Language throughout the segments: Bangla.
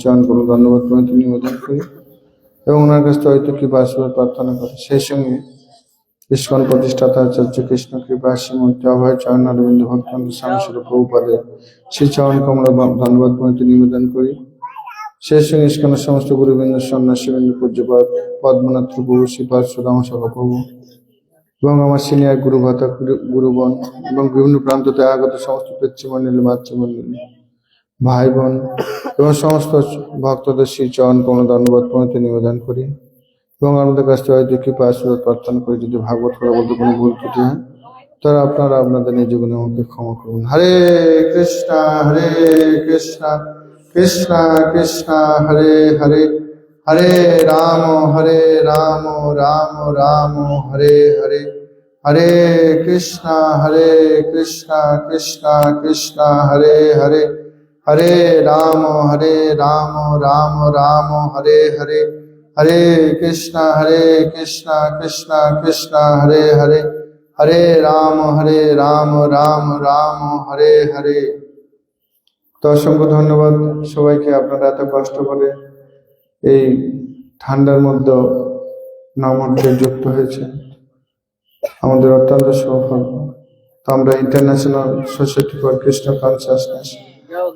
চয়ন করুন, ধন্যবাদ প্রণতি নিবেদন করি। এবং ওনার কাছ থেকে হয়তো কৃপা আশীর্বাদ প্রার্থনা করি। সেই সঙ্গে ইস্কন প্রতিষ্ঠাতা আচার্য কৃষ্ণ কৃপা শ্রীমন্তী অভয় চয়ন অরবিন্দ ভক্তান্ত স্বামী প্রভুপাদে শ্রী চরণ কমলা ধন্যবাদ প্রণতি নিবেদন করি। সেই সঙ্গে ইস্কনের সমস্ত গুরুবৃন্দ সন্ন্যাসীবৃন্দ পূজ্যপাত পদ্মনাথ প্রভু, শ্রীপাদ সভা প্রভু, এবং আমার সিনিয়র গুরু ভাতা গুরু- গুরুগণ এবং বিভিন্ন প্রান্ত থেকে আগত সমস্ত পিতৃমণ্ডলী, মাতৃমণ্ডলী। ভাই, বোন, এবং সমস্ত ভক্তদের শ্রী চরণ কোনো ধন্যবাদ প্রণতি নিবেদন করি। এবং আমাদের কাছ থেকে হয়তো কৃপা আশীর্বাদ প্রার্থনা করি, যদি ভাগবত করা বলতে কোনো ভুল ত্রুটি হয় তারা আপনারা আপনাদের নিজ গুণে আমাকে ক্ষমা করুন। হরে কৃষ্ণ হরে কৃষ্ণ কৃষ্ণ কৃষ্ণ, হরে হরে হরে রাম হরে রাম রাম রাম, হরে হরে হরে কৃষ্ণ হরে কৃষ্ণ কৃষ্ণ কৃষ্ণ, হরে হরে। হরে রাম হরে রাম রাম রাম, হরে হরে। হরে কৃষ্ণ হরে কৃষ্ণ কৃষ্ণ কৃষ্ণ, হরে হরে। হরে রাম হরে রাম রাম রাম, হরে হরে। তো অসংখ্য ধন্যবাদ সবাইকে আপনারা এত কষ্ট করে এই ঠান্ডার মধ্যে নামকে যুক্ত হয়েছে। আমাদের অত্যন্ত সৌভাগ্য। তো আমরা international society for Krishna consciousness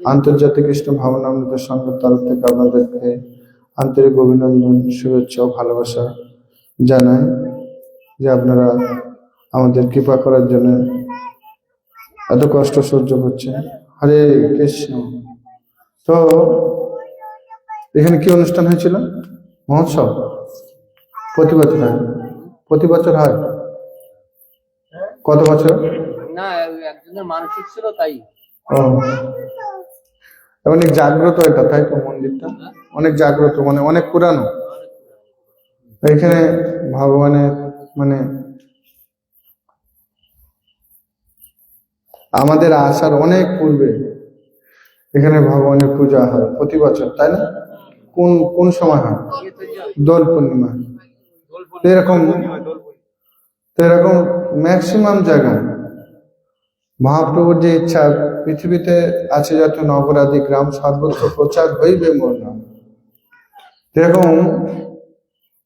আন্তর্জাতিক কৃষ্ণ ভাবনামৃত সংঘের তরফ থেকে আপনাদেরকে আন্তরিক অভিনন্দন শুভেচ্ছা ও ভালোবাসা জানাই যে আপনারা আমাদের কৃপা করার জন্য এত কষ্ট সহ্য করছেন। হরে কৃষ্ণ। তো এখানে কি অনুষ্ঠান হয়েছিল? মহোৎসব? প্রতি বছর হয়? প্রতি বছর হয়? কত বছর? না একজনের মানসিক ছিল তাই। ও। অনেক জাগ্রত এটা, তাই তো মন্দিরটা? অনেক জাগ্রত মানে অনেক পুরানো। এখানে ভগবানের মানে আমাদের আসার অনেক পূর্বে এখানে ভগবানের পূজা হয়, প্রতি বছর, তাই না? কোন কোন সময় হয়? দোল পূর্ণিমা। এরকম এরকম ম্যাক্সিমাম জায়গায় মহাপ্রভুর যে ইচ্ছা, পৃথিবীতে আছে যত নগরাদি, গ্রাম সর্বত্র প্রচার হইবে মোর নাম এরকম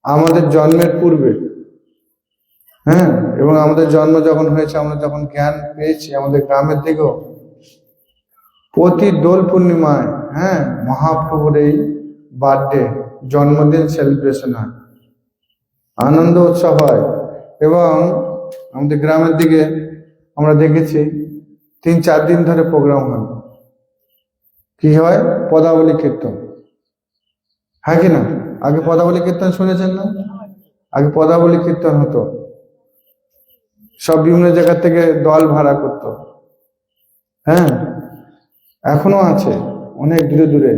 আমাদের জন্মের পূর্বে হ্যাঁ এবং আমাদের জন্ম যখন হয়েছে, আমরা যখন জ্ঞান পেয়েছি আমাদের গ্রামের দিকেও, প্রতি দোল পূর্ণিমায় হ্যাঁ মহাপ্রভুর এই বার্থডে, জন্মদিন সেলিব্রেশন হয়। আনন্দ উৎসব হয়। এবং আমাদের গ্রামের দিকে আমরা দেখেছি তিন, চার দিন ধরে প্রোগ্রাম হয়। কি হয়? পদাবলী কীর্তন। হ্যাঁ কি না? আগে পদাবলী কীর্তন শুনেছেন না? আগে পদাবলী কীর্তন হতো। সব বিভিন্ন জায়গা থেকে দল ভাড়া করতো। হ্যাঁ? এখনও আছে। অনেক দূরে দূরে।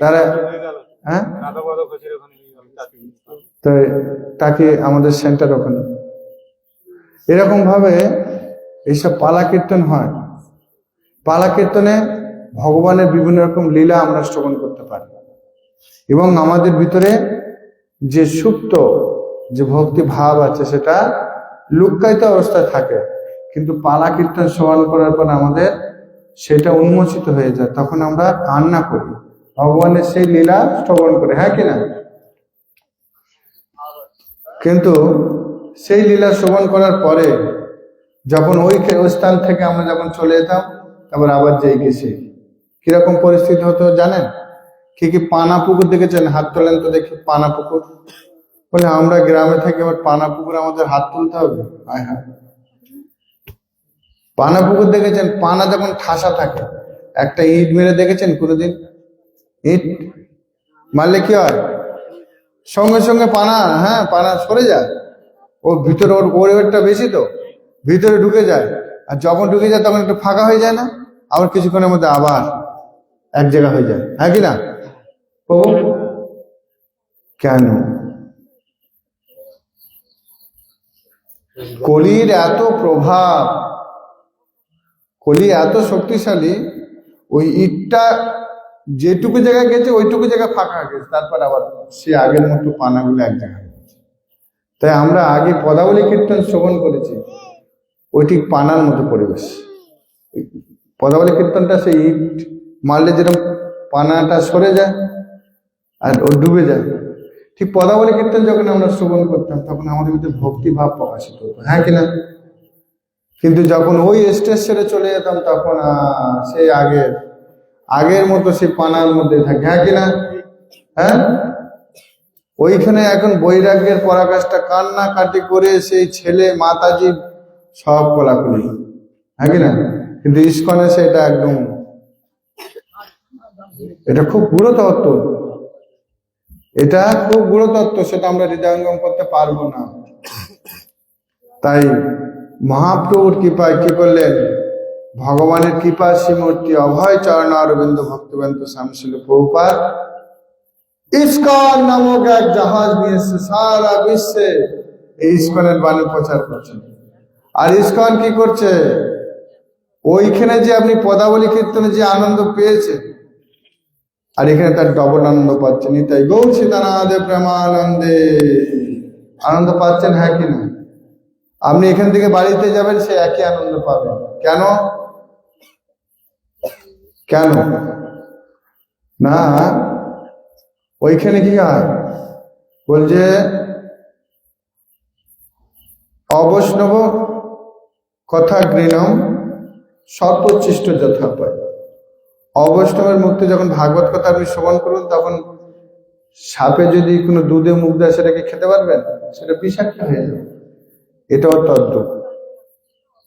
তারা হ্যাঁ? তো তাকে আমাদের সেন্টার ওখানে। এরকম ভাবে এইসব পালা কীর্তন হয়। পালা কীর্তনে ভগবানের বিভিন্ন রকম লীলা আমরা শ্রবণ করতে পারি। এবং আমাদের ভিতরে যে সুপ্ত যে ভক্তি ভাব আছে সেটা লুক্কায়িত অবস্থায় থাকে। কিন্তু পালা কীর্তন শ্রবণ করার পর আমাদের সেটা উন্মোচিত হয়ে যায়। তখন আমরা কান্না করি। ভগবানের সেই লীলা শ্রবণ করে। হ্যাঁ কিনা কিন্তু সেই লীলা শ্রবণ করার পরে যখন ওই স্থান থেকে আমরা যখন চলে যেতাম তারপর আবার যেই গেছি। কীরকম পরিস্থিতি হতো জানেন? কি কি পানা পুকুর দেখেছেন? হাত তোলেন তো দেখি পানা পুকুর বলে আমরা গ্রামে থাকি, আবার পানা পুকুর আমাদের হাত তুলতে হবে। আয় হ্যাঁ। পানা পুকুর দেখেছেন? পানা যখন ঠাসা থাকে, একটা ইট মেরে দেখেছেন কোনোদিন? ইট? মারলে কি হয়? সঙ্গে সঙ্গে পানা হ্যাঁ পানা সরে যায়। ওর ভিতরে ওর ওর ওয়েটটা বেশি তো, ভিতরে ঢুকে যায়। আর যখন ঢুকে যায়, তখন একটু ফাঁকা হয়ে যায় না? আবার কিছুক্ষণের মধ্যে আবার এক জায়গা হয়ে যায়। হ্যাঁ কি না? ও কেন? কলির এত প্রভাব কলি এত শক্তিশালী, ওই ইটটা যেটুকু জায়গায় গেছে, ওইটুকু জায়গা ফাঁকা গেছে। তারপর আবার সে আগের মতো পানাগুলো এক জায়গায়। তাই আমরা আগে পদাবলী কীর্তন শ্রবণ করেছি, ওই ঠিক পানার মতো পরিবেশ। পদাবলী কীর্তনটা সেই ইট মারলে যেরকম পানাটা সরে যায় আর ও ডুবে যায়। ঠিক পদাবলী কীর্তন যখন আমরা শ্রবণ করতাম, তখন আমাদের ভিতরে ভক্তিভাব প্রকাশিত হতো। হ্যাঁ কিনা কিন্তু যখন ওই স্টেজ ছেড়ে চলে যেতাম, তখন সেই আগের আগের মতো সেই পানার মধ্যে থাকে। হ্যাঁ কিনা হ্যাঁ? ওইখানে এখন বৈরাগ্যের পরাকাশটা কান্নাকাটি করে সেই ছেলে, মাতাজি সব কোলাকুলি। হ্যাঁ কিনা কিন্তু ইস্কনে সেটা একদম এটা খুব গুরুতত্ত্ব। এটা খুব গুরুতত্ত্ব, সেটা আমরা হৃদয়ঙ্গম করতে পারব না। তাই মহাপ্রভুর কৃপায় কি করলেন ভগবানের কৃপা শ্রীমূর্তি অভয় চরণ অরবিন্দ ভক্তবন্ত শ্যামশিল প্রভুপাত ইস্কন নামক এক জাহাজ নিয়ে এসে সারা বিশ্বে এই ইস্কনের বাণী প্রচার করছেন। আর ইস্কন কি করছে? ওইখানে যে আপনি পদাবলী কীর্তনে যে আনন্দ পেয়েছে আর এখানে তার ডবল আনন্দ পাচ্ছেন তাই গৌ সীতানাদে প্রেমানন্দে। আনন্দ পাচ্ছেন হ্যাঁ কি না? আপনি এখান থেকে বাড়িতে যাবেন, সে একই আনন্দ পাবেন কেন? কেন? না, ওইখানে কি হয়? বলছে, অবৈষ্ণব কথা গৃণম সর্বোচ্ছিষ্ট যথা পায় অবৈষ্ণবের মুক্তি যখন ভাগবত কথা আপনি শ্রবণ করুন, তখন সাপে যদি কোনো দুধে মুখ দেয়, সেটাকে খেতে পারবেন? সেটা বিষাক্ত হয়ে যাবে। এটাও তদ্রুপ।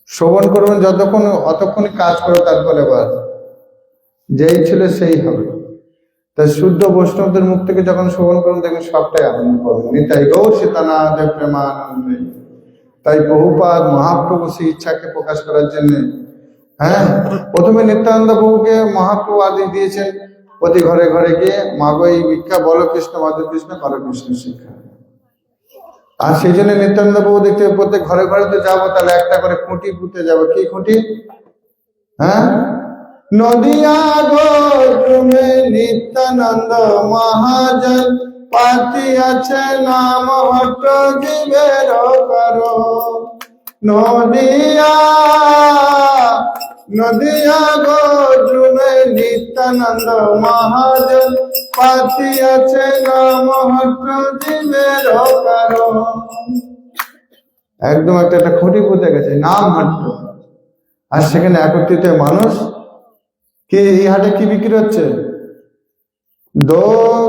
শ্রবণ করবেন যতক্ষণ, অতক্ষণ কাজ করে, তারপরে আবার যেই ছিল সেই হবে। তাই শুদ্ধ বৈষ্ণবদের মুখ থেকে যখন শ্রবণ করুন, দেখবেন সবটাই আনন্দ পাবেন। নিতাই গৌর সীতানাথ প্রেমানন্দে। তাই বহুপাদ মহাপ্রভু সেই ইচ্ছাকে প্রকাশ করার জন্য হ্যাঁ? প্রথমে নিত্যানন্দ প্রভুকে মহাপ্রভু আদেশ দিয়েছেন, প্রতি ঘরে ঘরে গিয়ে মাগো এই ভিক্ষা বলো কৃষ্ণ মাধব কৃষ্ণ, করো কৃষ্ণ শিক্ষা। আর সেই জন্য নিত্যানন্দ প্রভু দেখতে প্রত্যেক ঘরে ঘরে তো যাব, তাহলে একটা করে খুঁটি পুঁতে যাব। কি খুঁটি? হ্যাঁ? নদিয়া গো তুমি নিত্যানন্দ মহাজন পাতি আছে নাম হট জীবের করো নদিয়া নদিয়া গোদ্রুমে নিত্যানন্দ মহাজন। পাতি আছে জীবের একদম একটা একটা খুঁটি পুঁতে গেছে নাম হাট আর সেখানে একত্রিত মানুষ। কে এই হাটে কি বিক্রি হচ্ছে? দো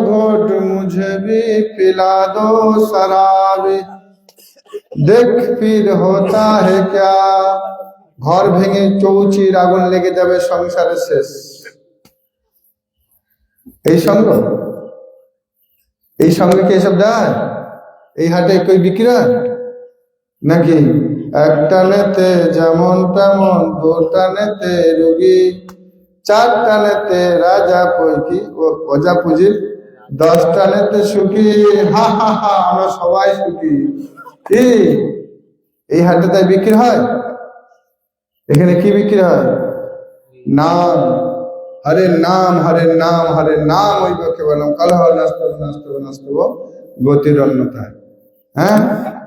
ঘট মুঝে ভি পিলা দো শরাবি। দেখ পীর হতা হে ক্যা? ঘর ভেঙে চৌচির আগুন লেগে যাবে সংসারের শেষ। এই সঙ্গ? এই সঙ্গে কি এসব দেয়? এই হাটে কই বিক্রি নাকি একটা নেতে যেমন তেমন দু টানেতে রুগী চার টানেতে রাজা পৈকি ওজা পুজির দশ টানেতে সুখী। হা হা হা, আমরা সবাই সুখী। কি? এই হাটে তাই বিক্রি হয়? এখানে কি বিক্রি হয়? নাম। হরে নাম হরে নাম হরে নাম ওই পক্ষে বললাম কলহ নাস্তব নাস্তব নাস্তব গতির অন্যতায়। হ্যাঁ?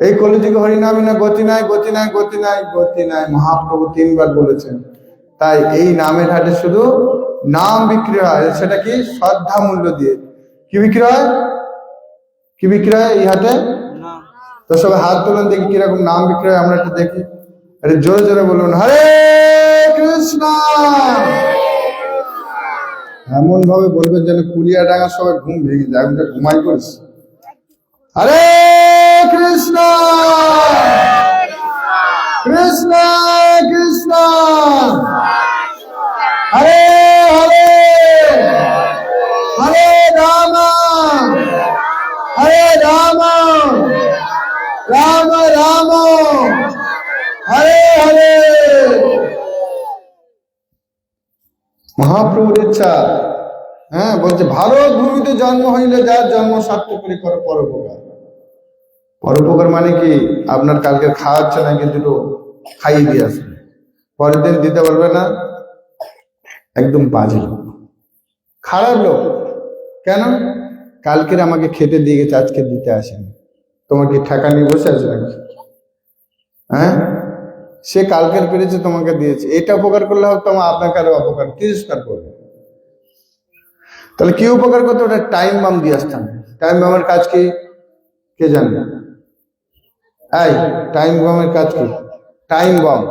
এই কলিযুগে হরিনামই না গতি নাই গতি নাই গতি নাই গতি নাই। মহাপ্রভু তিনবার বলেছেন। তাই এই নামের হাটে শুধু নাম বিক্রি হয় সেটা কি? শ্রদ্ধা মূল্য দিয়ে। কি বিক্রি হয়? কি বিক্রি হয় এই হাটে? তো সবাই হাত তুলুন দেখি কীরকম নাম বিক্রি হয় আমরা একটু দেখি। জোরে জোরে বলুন, হরে কৃষ্ণ! এমন ভাবে বলবেন যেন কুলিয়া ডাঙা সবাই ঘুম ভেঙে যায়, আমি ঘুমাই করিস হরে কৃষ্ণ! কৃষ্ণ কৃষ্ণ! হরে হরে! হরে রাম! হরে রাম! রাম রাম! হরে মহাপ্রভুর ইচ্ছা হ্যাঁ বলছে, ভারত ভূমিতে জন্ম হইলে যার জন্ম সার্থক করে করো পরোপকার পরোপকার মানে কি? আপনার কালকে খাওয়াচ্ছে নাকি দুটো খাইয়ে দিয়ে আসবে। পরের দিন দিতে পারবে না। একদম বাজে লোক। খারাপ লোক। কেন? কালকের আমাকে খেতে দিয়ে গেছে, আজকে দিতে আসেনি। তোমাকে ঠেকা নিয়ে বসে আছে নাকি? হ্যাঁ? সে কালকের পেরেছে তোমাকে দিয়েছে। এটা উপকার করলে হোক তোমার আপনাকে আরও অপকার তিরস্কার করবে। তাহলে কি উপকার করতে ওটা টাইম বাম দিয়ে আসতাম টাইম বামের কাজ কি? কে জানবে এই টাইম বামের কাজ কি? টাইম বাম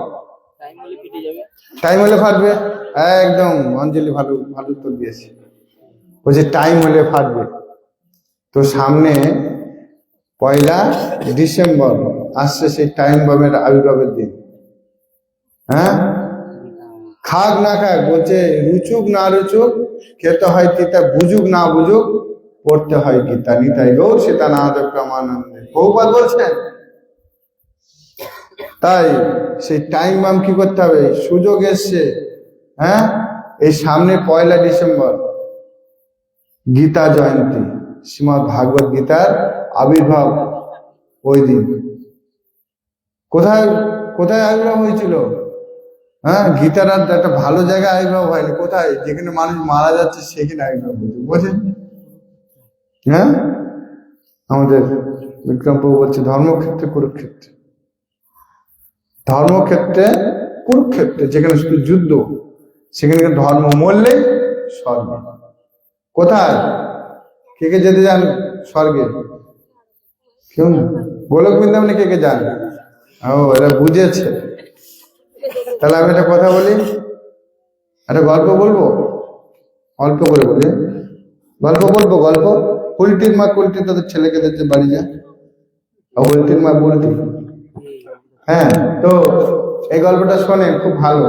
টাইম হলে ফাটবে? একদম অঞ্জলি ভালো ভালো উত্তর দিয়েছে। বলছে টাইম হলে ফাটবে। তো সামনে পয়লা ডিসেম্বর আসছে সেই টাইম বামের আবির্ভাবের দিন। হ্যাঁ? খাক না খাক, বলছে, রুচুক না রুচুক, খেতে হয় তিতা, বুঝুক না বুঝুক, পড়তে হয় গীতা নিতাই গৌর সীতা না প্রমানন্দে। বহুবার বলছেন। তাই সেই টাইম বাম কি করতে হবে? সুযোগ এসছে হ্যাঁ? এই সামনে পয়লা ডিসেম্বর, গীতা জয়ন্তী, শ্রীমদ ভাগবত গীতার আবির্ভাব ওই দিন। কোথায় কোথায় আবির্ভাব হয়েছিল? হ্যাঁ গীতার একটা ভালো জায়গায় আবির্ভাব হয়নি। কোথায়? যেখানে মানুষ মারা যাচ্ছে, সেখানে আবির্ভাব হয়েছে বোঝেন হ্যাঁ? আমাদের বিক্রম প্রভু বলছে, ধর্মক্ষেত্রে কুরুক্ষেত্রে। ধর্মক্ষেত্রে কুরুক্ষেত্রে, যেখানে শুধু যুদ্ধ, সেখানে ধর্ম মরলে স্বর্গে। কোথায়? কে কে যেতে যান স্বর্গে? কেউ না। গোলক বৃন্দাবনে কে কে যান? ও, এরা বুঝেছে। তাহলে আমি একটা কথা বলি? একটা গল্প বলব? অল্প করে বলি। গল্প বলব, গল্প? উল্টির মা কুলটি তাদের ছেলেকে দেখতে বাড়ি যায় আর উল্টির মা বুলটি হ্যাঁ তো এই গল্পটা শোনেন, খুব ভালো।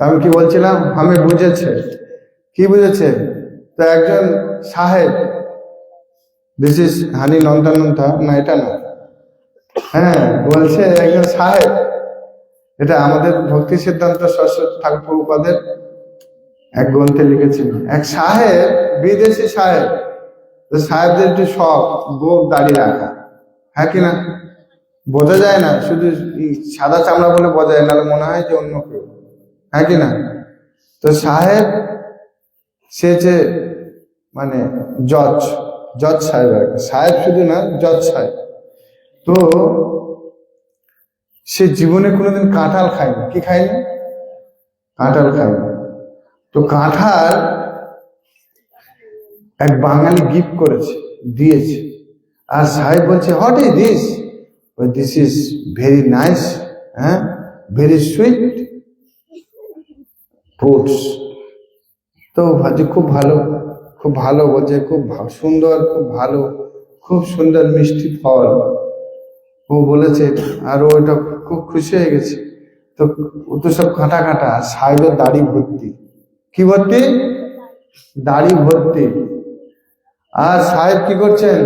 তা আমি কি বলছিলাম? আমি বুঝেছে। কি বুঝেছে? তো একজন সাহেব দিস ইজ হানি নন্দনন্দা না, এটা না। হ্যাঁ বলছে একজন সাহেব এটা আমাদের ভক্তি সিদ্ধান্ত সরস্বতী ঠাকুর প্রভুপাদের এক গ্রন্থে লিখেছেন। এক সাহেব, বিদেশি সাহেব সাহেবদের একটু শখ গোপ দাড়ি রাখা। হ্যাঁ কি না? বোঝা যায় না, শুধু সাদা চামড়া বলে বোঝা যায় না মনে হয় যে অন্য কেউ। হ্যাঁ কি না? তো সাহেব, সে যে মানে জজ জজ সাহেব আর সাহেব শুধু না, জজ সাহেব। তো সে জীবনে কোনোদিন কাঁঠাল খায়নি কি খায়নি কাঁঠাল খায়নি তো কাঁঠাল এক বাঙালি গিফট করেছে, দিয়েছে। আর সাহেব বলছে what is this this is very nice হ্যাঁ ভেরি সুইট ফ্রুটস তো ভাবছি, খুব ভালো খুব ভালো বলছে, খুব সুন্দর, খুব ভালো, খুব সুন্দর মিষ্টি ফল। ও বলেছে, আর ও এটা খুব খুশি হয়ে গেছে। তো ও তো সব কাঁটা কাঁটা সাহেবের দাড়ি ভর্তি। কি ভর্তি? দাড়ি ভর্তি। আর সাহেব কি করছেন?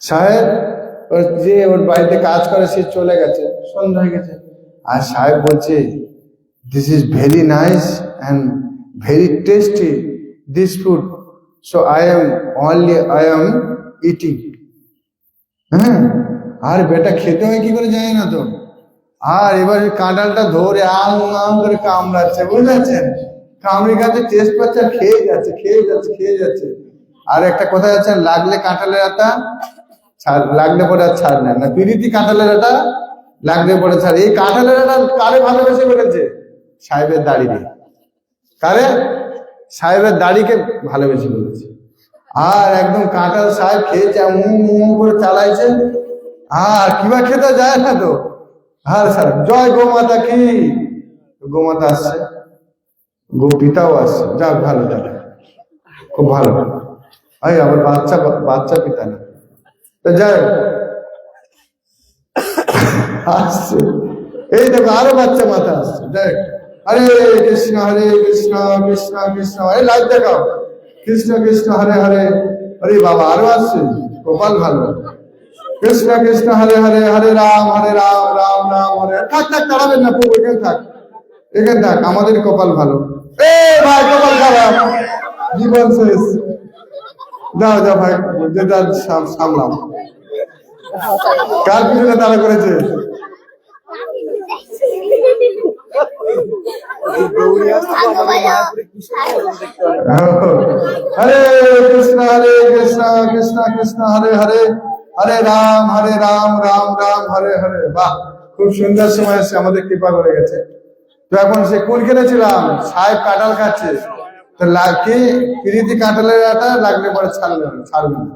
সাহেব যে ওর বাড়িতে কাজ করে, সে চলে গেছে, সন্ধ্যা হয়ে গেছে। আর সাহেব বলছে this is very nice and very tasty this food so I am only I am eating হ্যাঁ? আর বেটা খেতে হয় কি করে জানি না তো? আর এবার ওই কাঁঠালটা ধরে আম আম করে কামড়াচ্ছে বুঝতে পারছেন কামড়ে খাচ্ছে টেস্ট পাচ্ছে আর খেয়ে যাচ্ছে খেয়ে যাচ্ছে খেয়ে যাচ্ছে। আর একটা কথা আছে, লাগলে কাঁঠালের আটা ছাড়, লাগলে পরে আর ছাড় নেয় না। পিড়িতি কাঁঠালের আটা লাগলে পরে ছাড়। এই কাঁঠালের আটা কারে ভালোবেসে ফেলেছে? সাহেবের দাড়িকে কারে? সাহেবের দাড়িকে ভালোবেসে ফেলেছে। আর একদম কাঁঠাল সাহেব খেয়েছে মু মু করে চালাইছে। আর কিবা খেতে যায় না তো? আর স্যার, জয় গোমাতা কি? গোমাতা আসছে। গো পিতাও আসছে। যাক, ভালো, যাক। খুব ভালো। এই আবার বাচ্চা বাচ্চা পিতা না। তো যাই আসছে। এই দেখো, আরও বাচ্চা মাথা আসছে। দেখ হরে কৃষ্ণ হরে কৃষ্ণ কৃষ্ণ কৃষ্ণ। এই লাইভ দেখাও। কৃষ্ণ কৃষ্ণ, হরে হরে। হরে বাবা, আরও আসছে। কপাল ভালো। কৃষ্ণ কৃষ্ণ, হরে হরে হরে রাম হরে রাম রাম রাম, হরে। থাক থাক, তাড়াবেন না প্রভু এখানে থাক। এখানে থাক, আমাদের কপাল ভালো। এ ভাই কপাল খারাপ জীবন শেষ। যাও যাও ভাই সাম- সামলাম কার পিছনে তারা করেছে? হরে কৃষ্ণ হরে কৃষ্ণ কৃষ্ণ কৃষ্ণ হরে হরে হরে রাম হরে রাম রাম রাম হরে হরে। বাহ খুব সুন্দর সময় এসে আমাদের কৃপা করে গেছে। তো এখন সে কোন কিনেছিলাম সাহেব কাঁঠাল খাচ্ছে। তো লা- কি? পিরিতি কাঁঠালের আটা লাগলে পরে ছাড়বে না ছাড়বে না।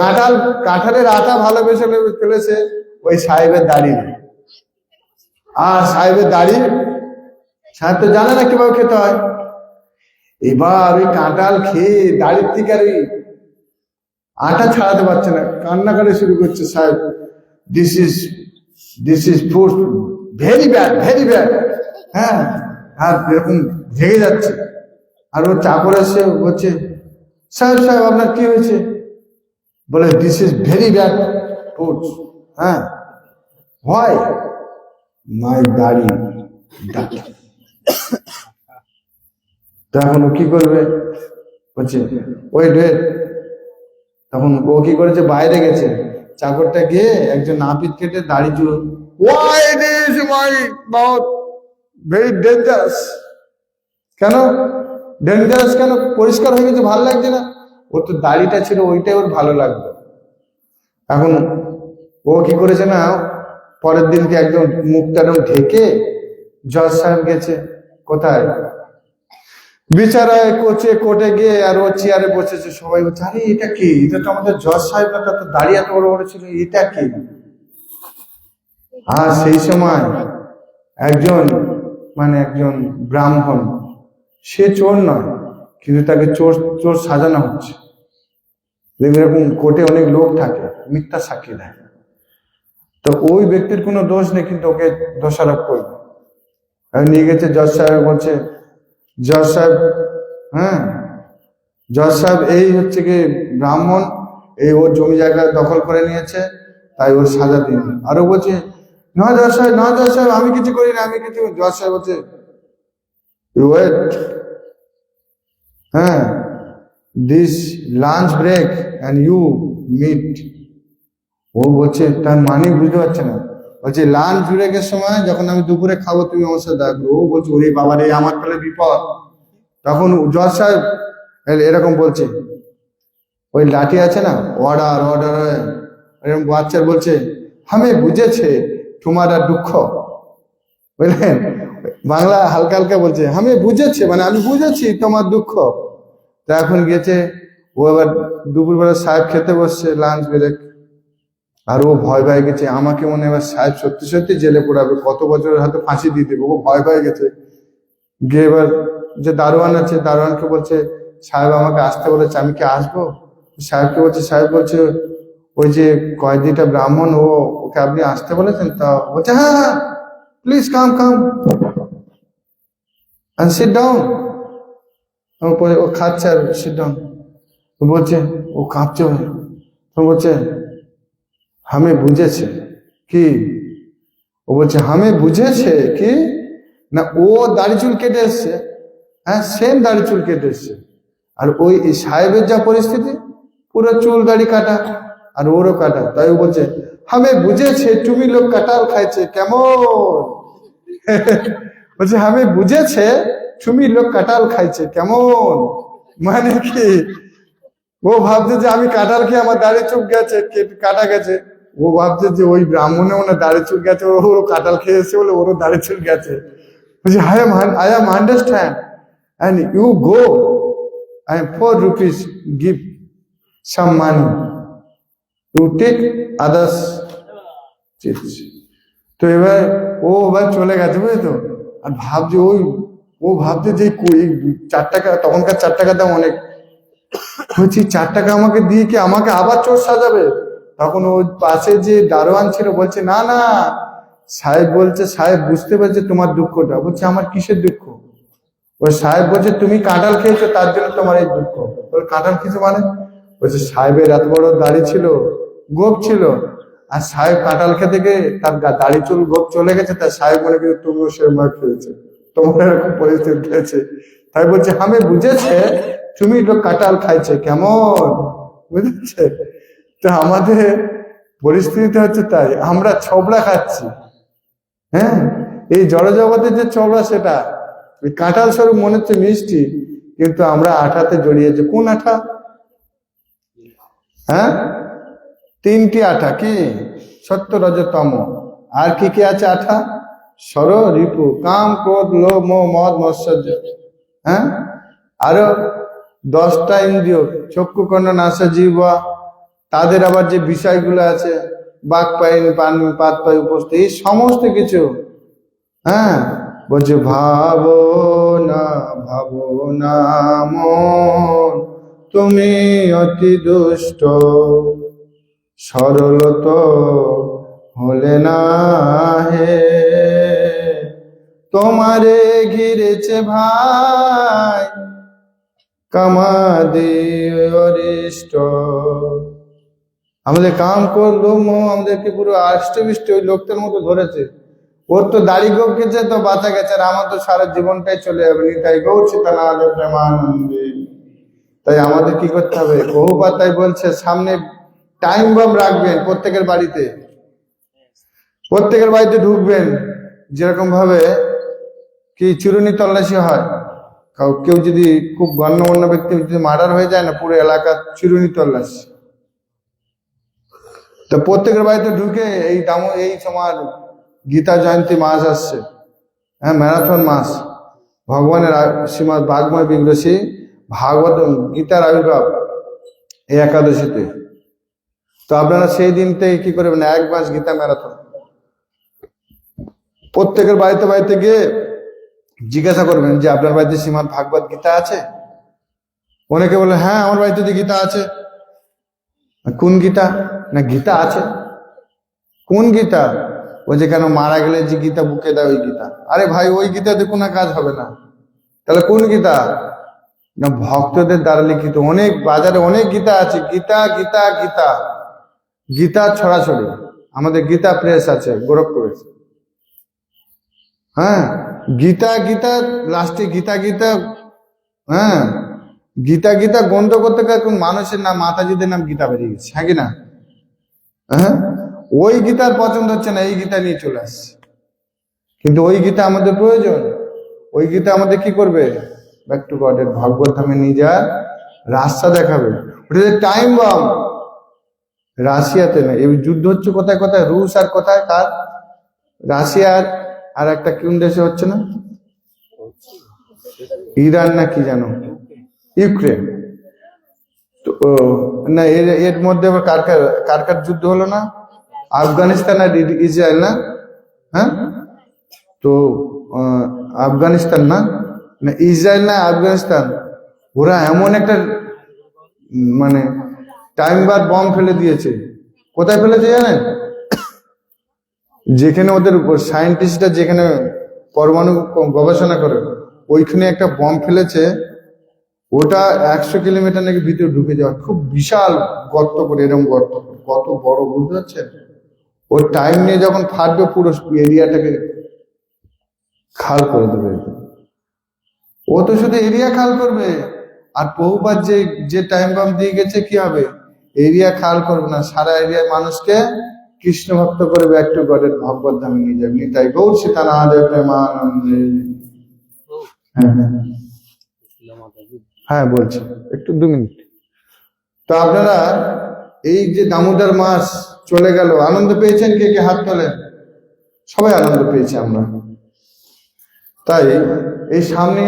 কাঁঠাল কাঁঠালের আটা ভালোবেসে ফেলেছে ওই সাহেবের দাড়ি। আর সাহেবের দাড়ি, সাহেব তো জানে না কীভাবে খেতে হয়। এবার ওই কাঁটাল খেয়ে দাড়ির থেকে আর ওই আটা ছাড়াতে পারছে না। কান্না করে শুরু করছে সাহেব। This is this is food very bad very bad হ্যাঁ আর এরকম ভেঙে যাচ্ছে। আর ও চাকর এসে বলছে, সাহেব সাহেব, আপনার কি হয়েছে? বলে this is very bad food হ্যাঁ হয় মাই দাড়ি তখন ও কি করবে? বলছে ওয়েট ওয়েট তখন ও কি করেছে? বাইরে গেছে। চাকরটা গিয়ে একজন নাপিত কেটে দাড়ি জুড়ো why my mouth very dangerous কেন? ডেঞ্জারাস কেন? পরিষ্কার হয়ে গেছে, ভালো লাগছে না? ও তো দাড়িটা ছিল, ওইটাই ওর ভালো লাগবে এখন ও কি করেছে না পরের দিনকে একদম মুখটা একদম ঢেকে জজ সাহেব গেছে? কোথায়? বিচারায় কোচে, কোর্টে গিয়ে আর ও চেয়ারে বসেছে। সবাই বলছে, আরে, এটা কি? এটা তো আমাদের জজ সাহেব না? তো দাঁড়িয়ে এত বড় বড় ছিল। এটা কি? আর সেই সময় একজন মানে একজন ব্রাহ্মণ, সে চোর নয়, কিন্তু তাকে চোর চোর সাজানো হচ্ছে। এরকম কোর্টে অনেক লোক থাকে, মিথ্যা সাক্ষী দেয়। তো ওই ব্যক্তির কোনো দোষ নেই, কিন্তু ওকে দোষারোপ করবে। নিয়ে গেছে জজ সাহেব, বলছে, জজ সাহেব হ্যাঁ জজ সাহেব এই হচ্ছে কি ব্রাহ্মণ, এই ওর জমি জায়গা দখল করে নিয়েছে, তাই ওর সাজা দিন আরও বলছে, না জজ সাহেব, না জজ সাহেব, আমি কিছু করি না, আমি কিছু জজ সাহেব বলছে ওয়েট হ্যাঁ this lunch break and you meet ও বলছে, তার মানে বুঝতে পারছে না। বলছে লাঞ্চ ব্রেকের সময় যখন আমি দুপুরে খাব, তুমি আমার সাথে দেখো ও বলছে, ওরে বাবা রে, আমার তাহলে বিপদ। তখন জজ সাহেব এরকম বলছে, ওই লাঠি আছে না অর্ডার অর্ডার এরকম বাচ্চার বলছে, আমি বুঝেছে, তোমার আর দুঃখ। বুঝলেন? বাংলা হালকা হালকা বলছে, আমি বুঝেছি মানে আমি বুঝেছি তোমার দুঃখ। তা এখন গেছে, ও এবার দুপুরবেলা সাহেব খেতে বসছে লাঞ্চ ব্রেক আর ও ভয় পেয়ে গেছে, আমাকে মনে হয় সাহেব সত্যি সত্যি জেলে পড়াবে, কত বছরের হয়তো ফাঁসি দিয়ে দেবে, ও ভয় পেয়ে গেছে। গিয়ে এবার যে দারোয়ান আছে, দারোয়ানকে বলছে, সাহেব আমাকে আসতে বলেছে, আমি কি আসব? সাহেবকে বলছে, সাহেব বলছে, ওই যে কয়েদিটা ব্রাহ্মণ, ও ওকে আপনি আসতে বলেছেন? তা বলছে হ্যাঁ হ্যাঁ please come come sit down. ও খাচ্ছে আর down ও বলছে, ও কাঁপছে ও বলছে আমি বুঝেছে কি ও বলছে আমি বুঝেছে কি না ও দাড়ি চুল কেটে এসছে হ্যাঁ সেম দাড়ি চুল কেটে এসছে। আর ওই সাহেবের যা পরিস্থিতি, পুরো চুল দাড়ি কাটা, আর ওরও কাটা। তাই ও বলছে আমি বুঝেছে তুমি লোক কাটাল খাইছে, কেমন? বলছে আমি বুঝেছে, তুমি লোক কাটাল খাইছে, কেমন? মানে কি? ও ভাবছে যে আমি কাটাল খেয়ে আমার দাড়ি চুপ গেছে কাটা গেছে। ও ভাবছে যে ওই ব্রাহ্মণে হয় দাড়ি চুল গেছে, ও কাটাল খেয়েছে বলে ওরও দাড়ি চুল গেছে। বলছে I am I am understand and you go I am four rupees give some money you take others তো এবার ও এবার চলে গেছে বুঝলি তো আর ভাবছে, ওই, ও ভাবছে যে চার টাকা, তখনকার চার টাকা দাম অনেক। বলছি, চার টাকা আমাকে দিয়ে কি আমাকে আবার চোর সাজাবে? তখন ওই পাশে যে দারোয়ান ছিল বলছে, না না, সাহেব বলছে, সাহেব বুঝতে পারছে তোমার দুঃখটা। বলছে, আমার কিসের দুঃখ? ওই সাহেব বলছে, তুমি কাঁঠাল খেয়েছো, তার জন্য তোমার এই দুঃখ। ওই কাঁঠাল কিছু মানে? বলছে, সাহেবের এত বড় দাড়ি ছিল, গোপ ছিল। আর সাহেব কাঁঠাল খেতে গিয়ে তার দাড়ি চুল, গোপ চলে গেছে, তার সাহেব মনে করে তুমিও সে মার খেয়েছো, তোমার এরকম পরিস্থিতি হয়েছে। তাই বলছে, আমি বুঝেছে, তুমি লোক কাঁঠাল খাইছে, কেমন? বুঝেছে? তো আমাদের পরিস্থিতিটা হচ্ছে তাই। আমরা ছবড়া খাচ্ছি। হ্যাঁ? এই জড়জগতের যে চওড়া সেটা কাঁঠাল স্বরূপ মনে হচ্ছে মিষ্টি, কিন্তু আমরা আঠাতে জড়িয়েছি। কোন আঠা? হ্যাঁ? তিনটি আঠা কি? সত্য রজতম আর কি কি আছে আঠা? সর রিপু কাম, ক্রোধ লো মো মদ, মৎসর্য। হ্যাঁ? আরও দশটা ইন্দ্রিয় চক্ষু কর্ণ নাসা জিহ্বা তাদের আবার যে বিষয়গুলো আছে বাক পাইন পান, পাত পাই উপস্থিত এই সমস্ত কিছু হ্যাঁ? বলছে, ভাবো না ভাবো না, মন, তুমি অতি দুষ্ট, সরল তো হলে না হে। তোমারে ঘিরেছে ভাই কামাদি অরিষ্ট। আমাদের কাম করল আমাদেরকে পুরো আষ্টবিষ্ট ওই লোকটার মতো ধরেছে। ওর তো দাড়ি গোপ গেছে তো বাঁচা গেছে, আর আমার তো সারা জীবনটাই চলে যাবে তাই গৌর সীতানাথ প্রেমানন্দে। তাই আমাদের কি করতে হবে? বহু পাতায় বলছে, সামনে টাইম বম রাখবেন প্রত্যেকের বাড়িতে। প্রত্যেকের বাড়িতে ঢুকবেন। যেরকম ভাবে কি চিরুনি তল্লাশি হয়। কেউ যদি খুব গণ্যমান্য ব্যক্তি যদি মার্ডার হয়ে যায় না, পুরো এলাকা চিরুনি তল্লাশি। তো প্রত্যেকের বাড়িতে ঢুকে এই দাম, এই সময় গীতা জয়ন্তী মাস আসছে। হ্যাঁ ম্যারাথন মাস। ভগবানের শ্রীমৎ বাগময় বিগ্রসী ভাগবত গীতার আবির্ভাব এই একাদশীতে। তো আপনারা সেই দিনতে কি করবেন? এক মাস গীতা ম্যারাথন। প্রত্যেকের বাড়িতে বাড়িতে গিয়ে জিজ্ঞাসা করবেন যে, আপনার বাড়িতে শ্রীমৎ ভাগবত গীতা আছে? অনেকে বলে হ্যাঁ আমার বাড়িতে তো গীতা আছে। কোন গীতা? না গীতা আছে? কোন গীতা? ও যে কেন মারা গেলে যে গীতা বুকে দেয়, ওই গীতা। আরে ভাই, ওই গীতাতে কোনো কাজ হবে না। তাহলে কোন গীতা? না, ভক্তদের দ্বারা লিখিত। অনেক, বাজারে অনেক গীতা আছে। গীতা গীতা গীতা। গীতা ছড়াছড়ি। আমাদের গীতা প্রেস আছে, গোরখপুরে। হ্যাঁ গীতা গীতা, লাস্টে গীতা গীতা। হ্যাঁ গীতা গীতা গন্ধ করতে করতে কোন মানুষের নাম, মাতাজিদের নাম গীতা বেরিয়ে গেছে হ্যাঁ কি না? হ্যাঁ? ওই গীতার পছন্দ হচ্ছে না, এই গীতা নিয়ে চলে আসছে। কিন্তু ওই গীতা আমাদের প্রয়োজন। ওই গীতা আমাদের কি করবে? ব্যাক টু গডের ভাগবত ধামে নিয়ে যাওয়ার রাস্তা দেখাবে। ওটা যে টাইম বম রাশিয়াতে না, এই যুদ্ধ হচ্ছে কোথায় কোথায়? রুশ আর কোথায়? কার রাশিয়ার আর একটা কোন দেশে হচ্ছে না? ইরান না কি জানো? ইউক্রেন। না, এর এর মধ্যে আবার কার কার কার কার যুদ্ধ হলো না? আফগানিস্তান আর ইসরায়েল না? হ্যাঁ? তো আফগানিস্তান না? না, ইসরায়েল না, আফগানিস্তান? ওরা এমন একটা মানে টাইম বার বম ফেলে দিয়েছে। কোথায় ফেলেছে জানেন? যেখানে ওদের সায়েন্টিস্টরা যেখানে পরমাণু গবেষণা করে, ওইখানে একটা বম ফেলেছে। ওটা একশো কিলোমিটার নাকি ভিতরে ঢুকে যাওয়া। খুব বিশাল গর্ত করে এরকম গর্ত কত বড়, বুঝতে পারছেন? ওর টাইম নিয়ে যখন ফাটবে পুরো এরিয়াটাকে খাল করে দেবে। ও তো শুধু এরিয়া খাল করবে। আর বহুবার যে যে টাইম বাম দিয়ে গেছে, কি হবে? এরিয়া খাল করবে না। সারা এরিয়ার মানুষকে কৃষ্ণ ভক্ত করে ব্যাক টু গডের ভগবত ধামে নিয়ে যাবে। নিতাই গৌর সীতানাথের প্রেমানন্দে হ্যাঁ হ্যাঁ। হ্যাঁ বলছি। একটু দু মিনিট। তো আপনারা এই যে দামোদর মাস চলে গেল, আনন্দ পেয়েছেন কে কে হাত তোলেন? সবাই আনন্দ পেয়েছি আমরা। তাই এই সামনে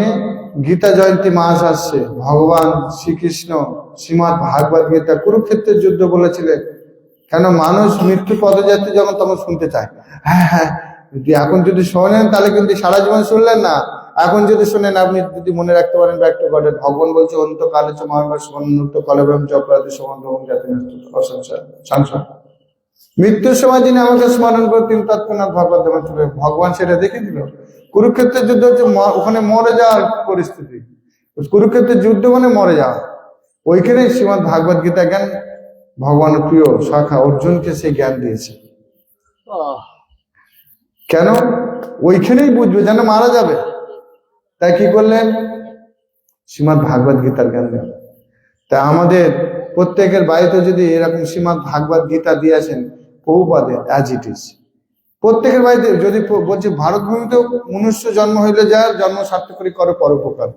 গীতা জয়ন্তী মাস আসছে। ভগবান শ্রীকৃষ্ণ শ্রীমৎ ভাগবত গীতা কুরুক্ষেত্রের যুদ্ধ বলেছিলেন। কেন মানুষ মৃত্যু পদযাত্রী যখন তখন শুনতে চায়? হ্যাঁ হ্যাঁ এখন যদি শোনেন, তাহলে কিন্তু সারা জীবন শুনলেন না। এখন যদি শোনেন আপনি যদি মনে রাখতে পারেন ব্যাক টু গডের ভগবান বলছে অন্ত কালে চ মহামার সমানুত কলবম চক্রাতে সমান জাতি অসংসার সংসার মৃত্যুর সময় যিনি আমাকে স্মরণ করতেন তৎক্ষণাৎ ভগবত চলে ভগবান সেটা দেখে দিল। কুরুক্ষেত্রের যুদ্ধ হচ্ছে ওখানে মরে যাওয়ার পরিস্থিতি। কুরুক্ষেত্রের যুদ্ধ মানে মরে যাওয়া। ওইখানে শ্রীমদ ভাগবত গীতা জ্ঞান ভগবানের প্রিয় শাখা অর্জুনকে সেই জ্ঞান দিয়েছে। কেন? ওইখানেই বুঝবে যেন মারা যাবে। তাই কি করলেন? শ্রীমদ ভাগবত গীতার জ্ঞান দেন তা আমাদের প্রত্যেকের বাড়িতে যদি এরকম শ্রীমদ ভাগবত গীতা দিয়েছেন বহুপাদে অ্যাজ ইট ইজ প্রত্যেকের বাড়িতে যদি বলছি ভারত ভূমিতেও মনুষ্য জন্ম হইলে যায় জন্ম সার্থকরী করে পরোপকার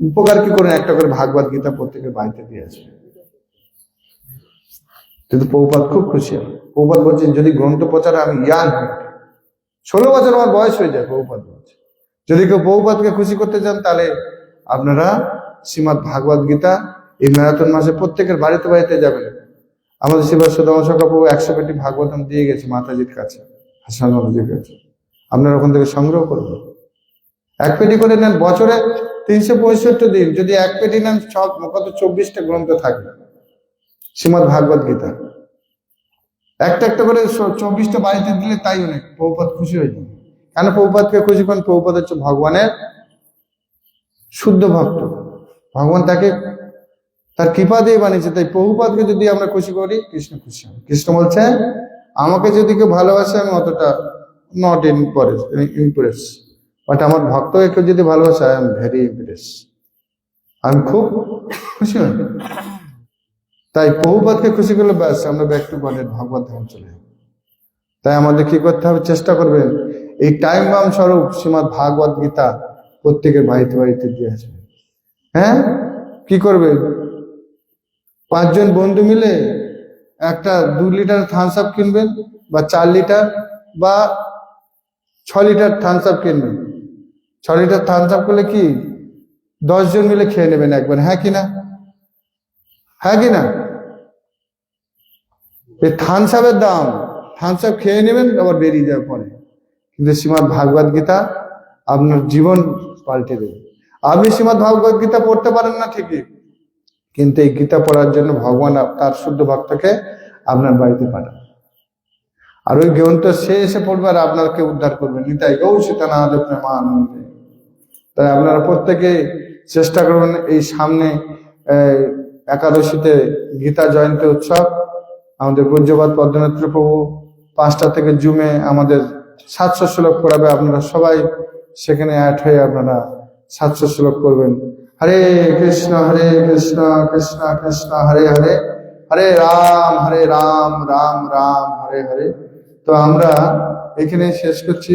উপকার। কি করেন একটা করে ভাগবত গীতা প্রত্যেকের বাড়িতে দিয়েছে কিন্তু পৌপাত খুব খুশি পৌপাত বলছেন, যদি গ্রন্থ প্রচারে আমি হই, ষোলো বছর আমার বয়স হয়ে যায় পৌপাত যদি কেউ পৌপাতকে খুশি করতে চান, তাহলে আপনারা শ্রীমদ ভাগবত গীতা এই ম্যারাথন মাসে প্রত্যেকের বাড়িতে বাড়িতে যাবেন। আমাদের শিবাস সুদামশা কাপু একশো পেটি ভাগবতম দিয়ে গেছে মাতাজির কাছে, হাসান নবজির কাছে। আপনারা ওখান থেকে সংগ্রহ করবেন। এক পেটি করে নেন, বছরে তিনশো পঁয়ষট্টি দিন। যদি এক পেটি নেন, সব কত চব্বিশটা গ্রন্থ থাকবে শ্রীমদ ভাগবত গীতা। একটা একটা করে চব্বিশটা বাড়িতে দিলে তাই অনেক প্রভুপাত খুশি হয়ে যাবে। কেন প্রভুপাতকে খুশি করেন প্রভুপাত হচ্ছে ভগবানের শুদ্ধ ভক্ত। ভগবান তাকে, তার কৃপা দিয়ে বানিয়েছে। তাই প্রভুপাতকে যদি আমরা খুশি করি, কৃষ্ণ খুশি হবে। কৃষ্ণ বলছে, আমাকে যদি কেউ ভালোবাসে, আমি অতটা নট ইম্পরেস ইমপ্রেস বাট আমার ভক্তকে কেউ যদি ভালোবাসে আই এম ভেরি ইমপ্রেস আমি খুব খুশি হই। তাই বহুপাতকে খুশি করলে ব্যাস, আমরা ব্যাক টু গডের ভগবত ধাম চলে তাই আমাদের কি করতে হবে? চেষ্টা করবেন এই টাইম বাম স্বরূপ শ্রীমদ ভাগবত গীতা প্রত্যেকের বাড়িতে বাড়িতে দিয়ে আসবে হ্যাঁ? কি করবে? পাঁচজন বন্ধু মিলে একটা দু লিটার থামস আপ কিনবেন বা চার লিটার বা ছ লিটার থামস আপ কিনবেন ছ লিটার থামস আপ করলে কি? দশজন মিলে খেয়ে নেবেন একবার হ্যাঁ কি না? হ্যাঁ কি না? এই থামস আপের দাম থামস আপ খেয়ে নেবেন, আবার বেরিয়ে যাওয়ার পরে। কিন্তু শ্রীমদ ভাগবত গীতা আপনার জীবন পাল্টে দেবে। আপনি শ্রীমদ ভাগবত গীতা পড়তে পারেন না ঠিকই, কিন্তু এই গীতা পড়ার জন্য ভগবান তার শুদ্ধ ভক্তকে আপনার বাড়িতে পাঠান। আর ওই গ্রন্থ সে এসে পড়বে আর আপনাকে উদ্ধার করবে নিতাই গৌ মা আনন্দে তাই আপনারা প্রত্যেকে চেষ্টা করবেন এই সামনে একাদশীতে গীতা জয়ন্তী উৎসব। আমাদের পূজ্যবাদ পদ্মনেত্র প্রভু পাঁচটা থেকে জুমে আমাদের সাতশো শ্লোক পড়াবে, আপনারা সবাই সেখানে অ্যাড হয়ে আপনারা সাতশো শ্লোক করবেন হরে কৃষ্ণ হরে কৃষ্ণ কৃষ্ণ কৃষ্ণ, হরে হরে হরে রাম হরে রাম রাম রাম, হরে হরে। তো আমরা এখানে শেষ করছি।